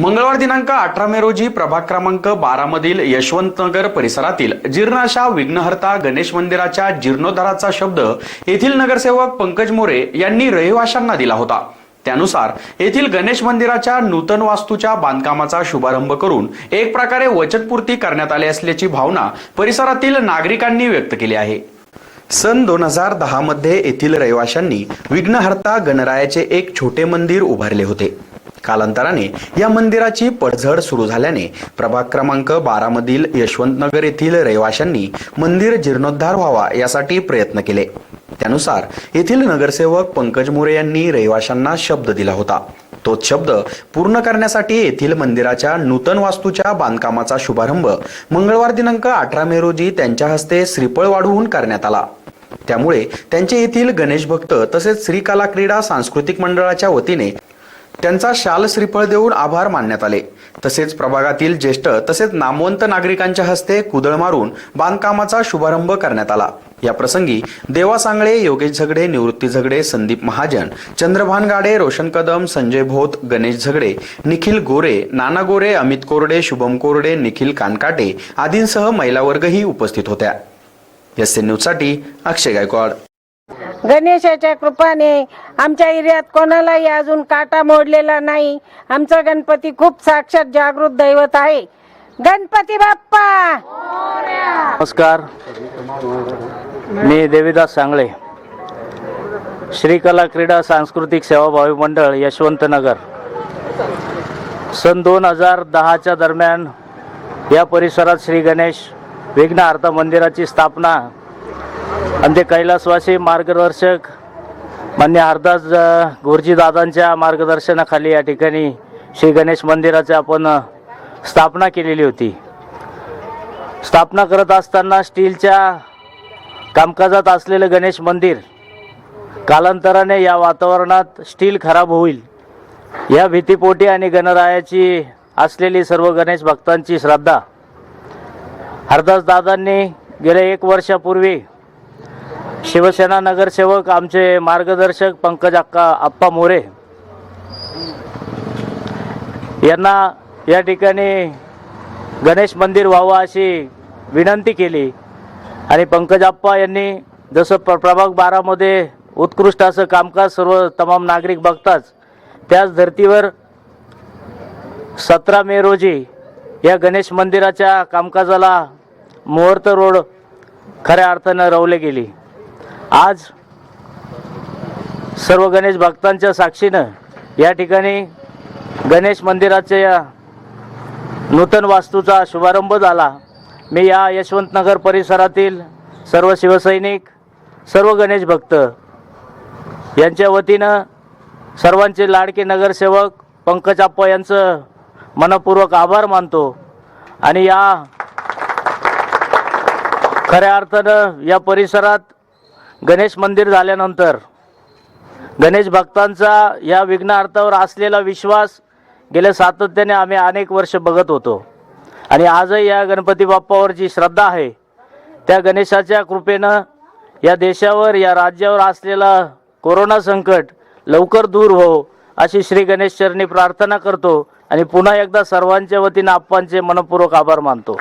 मंगळवार दिनांक अठरा मे रोजी प्रभाग क्रमांक बारा मधील यशवंतनगर परिसरातील जीर्णाशा विघ्नहर्ता गणेश मंदिराच्या जीर्णोद्धाराचा शब्द येथील नगरसेवक पंकज मोरे यांनी रहिवाशांना दिला होता. त्यानुसार येथील गणेश मंदिराच्या नूतन वास्तूच्या बांधकामाचा शुभारंभ करून एक प्रकारे वचनपूर्ती करण्यात आली असल्याची भावना परिसरातील नागरिकांनी व्यक्त केली आहे. सन दोन हजार दहा मध्ये येथील रहिवाशांनी विघ्नहर्ता गणरायाचे एक छोटे मंदिर उभारले होते. कालांतराने या मंदिराची पडझड सुरू झाल्याने प्रभाग क्रमांक बारा मधील यशवंतनगर येथील रहिवाशांनी मंदिर जीर्णोद्धार व्हावा यासाठी प्रयत्न केले. त्यानुसार येथील नगरसेवक पंकज मोरे यांनी रहिवाशांना शब्द दिला होता. तोच शब्द पूर्ण करण्यासाठी येथील मंदिराच्या नूतन वास्तूच्या बांधकामाचा शुभारंभ मंगळवार दिनांक अठरा मे रोजी त्यांच्या हस्ते श्रीफळ वाढवून करण्यात आला. त्यामुळे त्यांचे येथील गणेश भक्त तसेच श्रीकला क्रीडा सांस्कृतिक मंडळाच्या वतीने त्यांचा शाल श्रीफळ देऊन आभार मानण्यात आले. तसेच प्रभागातील ज्येष्ठ तसेच नामवंत नागरिकांच्या हस्ते कुदळ मारून बांधकामाचा शुभारंभ करण्यात आला. या प्रसंगी देवा सांगळे योगेश झगडे निवृत्ती झगडे संदीप महाजन चंद्रभान गाडे रोशन कदम संजय भोत गणेश झगडे निखिल गोरे नाना गोरे अमित कोरडे शुभम कोरडे निखिल कानकाटे आदींसह महिला वर्गही उपस्थित होत्या. एस एन न्यूजसाठी अक्षय गायकवाड. गणेशाच्या कृपाने आमच्या एरियात कोणालाही अजून काटा मोडलेला नाही. आमचा गणपती खूप साक्षात जागृत दैवत आहे. गणपती बाप्पा! नमस्कार. मी देवीदास सांगळे. श्रीकला क्रीडा सांस्कृतिक सेवाभावी मंडळ यशवंतनगर सन दोन हजार दहाच्या दरम्यान या परिसरात श्री गणेश विघ्नहार्ता मंदिराची स्थापना आमचे कैलासवासी मार्गदर्शक मान्य हरदास गुरुजीदादांच्या मार्गदर्शनाखाली या ठिकाणी श्री गणेश मंदिराची आपण स्थापना केलेली होती. स्थापना करत असताना स्टीलच्या कामकाजात असलेलं गणेश मंदिर कालांतराने या वातावरणात स्टील खराब होईल या भीतीपोटी आणि गणरायाची असलेली सर्व गणेश भक्तांची श्रद्धा. हरदास दादांनी गेल्या एक वर्षापूर्वी शिवसेना नगरसेवक आमचे मार्गदर्शक पंकज अक्का आप्पा मोरे यांना या ठिकाणी गणेश मंदिर व्हावं अशी विनंती केली. आणि पंकज आप्पा यांनी जसं प्र प्रभाग बारामध्ये उत्कृष्ट असं कामकाज सर्व तमाम नागरिक बघताच त्याच धर्तीवर सतरा मे रोजी या गणेश मंदिराच्या कामकाजाला मुहूर्त रोड खऱ्या अर्थानं रवले गेली. आज सर्व गणेश भक्तांच्या साक्षीनं या ठिकाणी गणेश मंदिराच्या नूतन वास्तूचा शुभारंभ झाला. मी या यशवंतनगर परिसरातील सर्व शिवसैनिक सर्व गणेश भक्त यांच्या वतीनं सर्वांचे लाडके नगरसेवक पंकज आप्पा यांचं मनपूर्वक आभार मानतो आणि या खऱ्या अर्थानं या परिसरात गणेश मंदिर झाल्यानंतर गणेश भक्तांचा या विघ्नार्थावर असलेला विश्वास गेल्या सातत्याने आम्ही अनेक वर्ष बघत होतो. आणि आजही या गणपती बाप्पावर जी श्रद्धा आहे त्या गणेशाच्या कृपेनं या देशावर या राज्यावर असलेला कोरोना संकट लवकर दूर हो अशी श्री गणेश चरणी प्रार्थना करतो. आणि पुन्हा एकदा सर्वांच्या वतीनं आप्पांचे मनपूर्वक आभार मानतो.